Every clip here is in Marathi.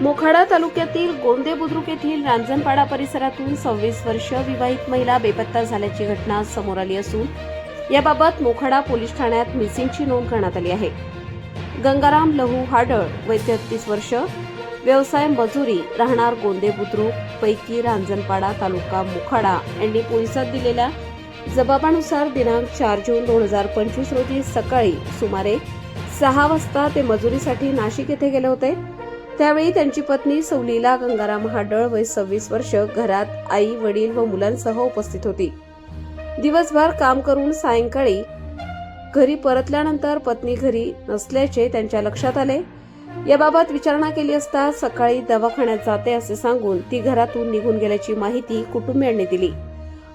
मोखाडा तालुक्यातील गोंदे बुद्रुक येथील रांजणपाडा परिसरातून सव्वीस वर्ष विवाहित महिला बेपत्ता झाल्याची घटना समोर आली असून याबाबत मोखाडा पोलीस ठाण्यात मिसिंगची नोंद करण्यात आली आहे. गंगाराम लहू हाडळ वय तेहतीस वर्ष व्यवसाय मजुरी राहणार गोंदे बुद्रुक पैकी रांजणपाडा तालुका मोखाडा यांनी पोलिसात दिलेल्या जबाबानुसार दिनांक चार जून दोन हजार पंचवीस रोजी सकाळी सुमारे सहा वाजता ते मजुरीसाठी नाशिक येथे गेले होते. त्यावेळी त्यांची पत्नी सौलीला गंगाराम हाडळ वय सव्वीस वर्ष घरात आई वडील व मुलांसह उपस्थित होती. दिवसभर काम करून सायंकाळी घरी परतल्यानंतर पत्नी घरी नसल्याचे त्यांच्या लक्षात आले. याबाबत विचारणा केली असता सकाळी दवाखान्यात जाते असे सांगून ती घरातून निघून गेल्याची माहिती कुटुंबियांनी दिली.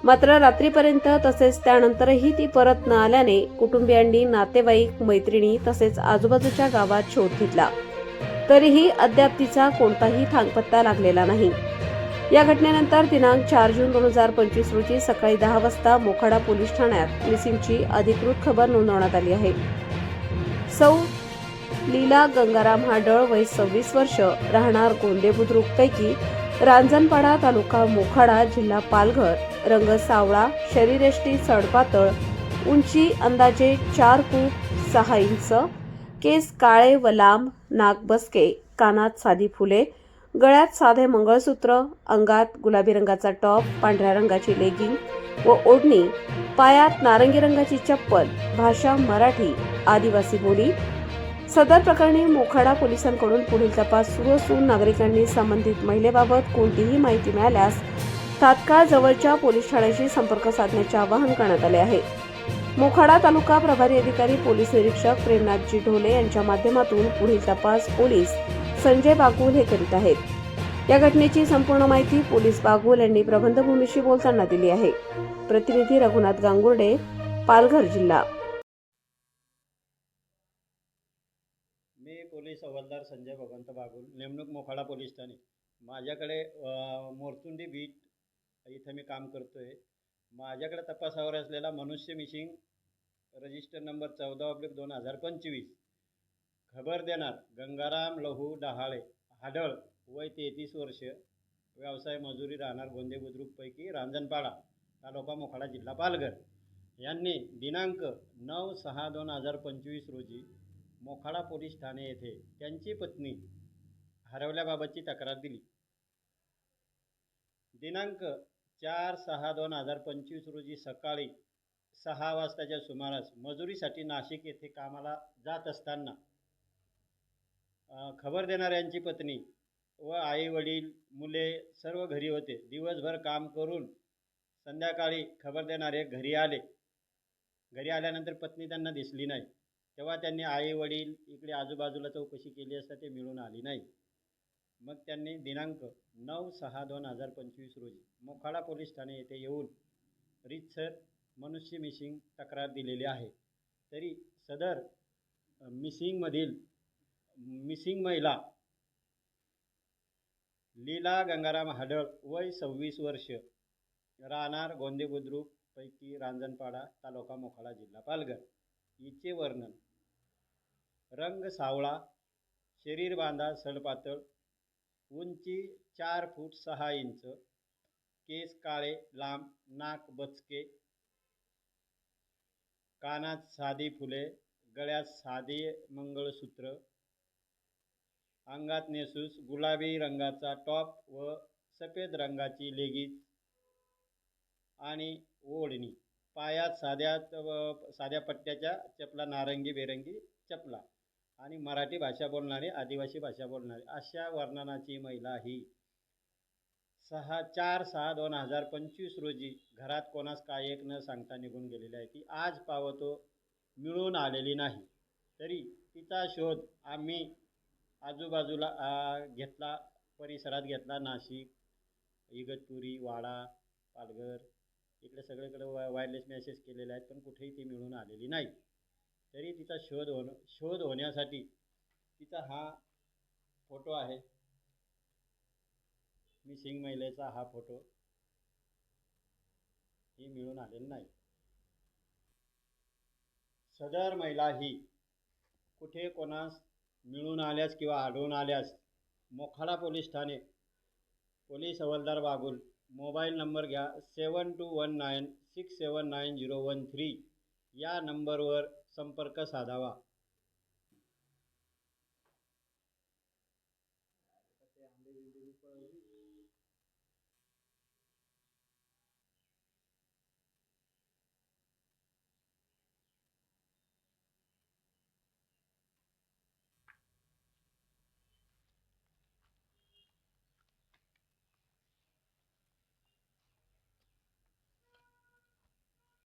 मात्र रात्रीपर्यंत तसेच त्यानंतरही ती परत न आल्याने कुटुंबियांनी नातेवाईक मैत्रिणी तसेच आजूबाजूच्या गावात शोध घेतला. तरीही अद्याप तिचा कोणताही थांगपत्ता लागलेला नाही. या घटनेनंतर दिनांक चार जून दोन हजार पंचवीस रोजी सकाळी दहा वाजता मोखाडा पोलीस ठाण्यात मिसिंगची अधिकृत खबर नोंदवण्यात आली आहे. सौ लीला गंगाराम हाडळ वय सव्वीस वर्ष राहणार गोंदे बुद्रुक पैकी रांजणपाडा तालुका मोखाडा जिल्हा पालघर रंग सावळा शरीरयष्टी सडपातळ उंची अंदाजे चार फूट सहा इंच केस काळे व लांब नाक बसके कानात साधी फुले गळ्यात साधे मंगळसूत्र अंगात गुलाबी रंगाचा टॉप पांढऱ्या रंगाची लेगिंग व ओढणी पायात नारंगी रंगाची चप्पल भाषा मराठी आदिवासी बोली. सदर प्रकरणी मोखाडा पोलिसांकडून पुढील तपास सुरू असून नागरिकांनी संबंधित महिलेबाबत कोणतीही माहिती मिळाल्यास तात्काळ जवळच्या पोलीस ठाण्याशी संपर्क साधण्याचे आवाहन करण्यात आले आहे. मोखाडा तालुका प्रभारी अधिकारी पोलीस निरीक्षक प्रेमनाथजी ढोले यांच्या माध्यमातून पुढील तपास पोलीस संजय बागुल हे करीत आहेत. या घटनेची संपूर्ण माहिती पोलीस बागुल यांनी प्रबंधभूमीशी बोलताना दिली आहे. प्रतिनिधी रघुनाथ गांगुर्डे पालघर जिल्हा. मी पोलीस हवालदार संजय भगवंत बागुल नेमणूक मोखाडा पोलीस ठाणे. माझ्याकडे अ, मोरचुंडी बीट इथं मी काम करतो आहे माझ्याकडे तपासावर असलेला मनुष्य मिशिंग रजिस्टर नंबर चौदा ऑब्लिक दोन हजार पंचवीस. खबर देणार गंगाराम लहू डहाळे हाडळ वय तेहतीस वर्ष व्यवसाय मजुरी राहणार गोंदे बुद्रुकपैकी रांजणपाडा तालुका मोखाडा जिल्हा पालघर. यांनी दिनांक नऊ सहा दोन हजार पंचवीस रोजी मोखाडा पोलीस ठाणे येथे त्यांची पत्नी हरवल्याबाबतची तक्रार दिली. दिनांक चार सहा दोन हजार पंचवीस रोजी सकाळी सहा वाजताच्या सुमारास मजुरीसाठी नाशिक येथे कामाला जात असताना खबर देणाऱ्यांची पत्नी व आई वडील मुले सर्व घरी होते. दिवसभर काम करून संध्याकाळी खबर देणारे घरी आले. घरी आल्यानंतर पत्नी त्यांना दिसली नाही. तेव्हा त्यांनी आई वडील इकडे आजूबाजूला चौकशी केली असता ते मिळून आली नाही. मग त्यांनी दिनांक नऊ सहा दोन हजार पंचवीस रोजी मोखाडा पोलीस ठाणे येथे येऊन रितसर मनुष्य मिसिंग तक्रार दिलेली आहे. तरी सदर मिसिंगमधील मिसिंग महिला लीला गंगाराम हाडळ वय सव्वीस वर्ष राहणार गोंदे बुद्रुक पैकी रांजणपाडा तालुका मोखाडा जिल्हा पालघर. हिचे वर्णन रंग सावळा शरीर बांधा सडपातळ उंची चार फूट सहा इंच केस काळे लांब नाक बचके कानात साधी फुले गळ्यात साधे मंगळसूत्र अंगात नेसूस गुलाबी रंगाचा टॉप व सफेद रंगाची लेगीज आणि ओढणी. पायात साध्या व- साध्या पट्ट्याच्या चपला नारंगी बेरंगी चपला आणि मराठी भाषा बोलणारी आदिवासी भाषा बोलणारी अशा वर्णनाची महिला ही. सहा चार सहा दोन हजार पंचवीस रोजी घरात कोणास काय एक न सांगता निघून गेलेली आहे ती आज पावतो मिळून आलेली नाही. तरी तिचा शोध आम्ही आजूबाजूला घेतला परिसरात घेतला नाशिक इगतपुरी वाडा पालघर इकडे सगळीकडे वा वायरलेस मेसेज केलेले आहेत पण कुठेही ती मिळून आलेली नाही. तरी तिचा शोध होणं शोध होण्यासाठी तिचा हा फोटो आहे. मिसिंग महिलेचा हा फोटो ही मिळून आलेली नाही. सदर महिला ही कुठे कोणास मिळून आल्यास किंवा आढळून आल्यास मोखाडा पोलीस ठाणे पोलीस हवालदार बागुल मोबाईल नंबर घ्या seven two one nine six seven nine zero one three या नंबरवर संपर्क साधावा.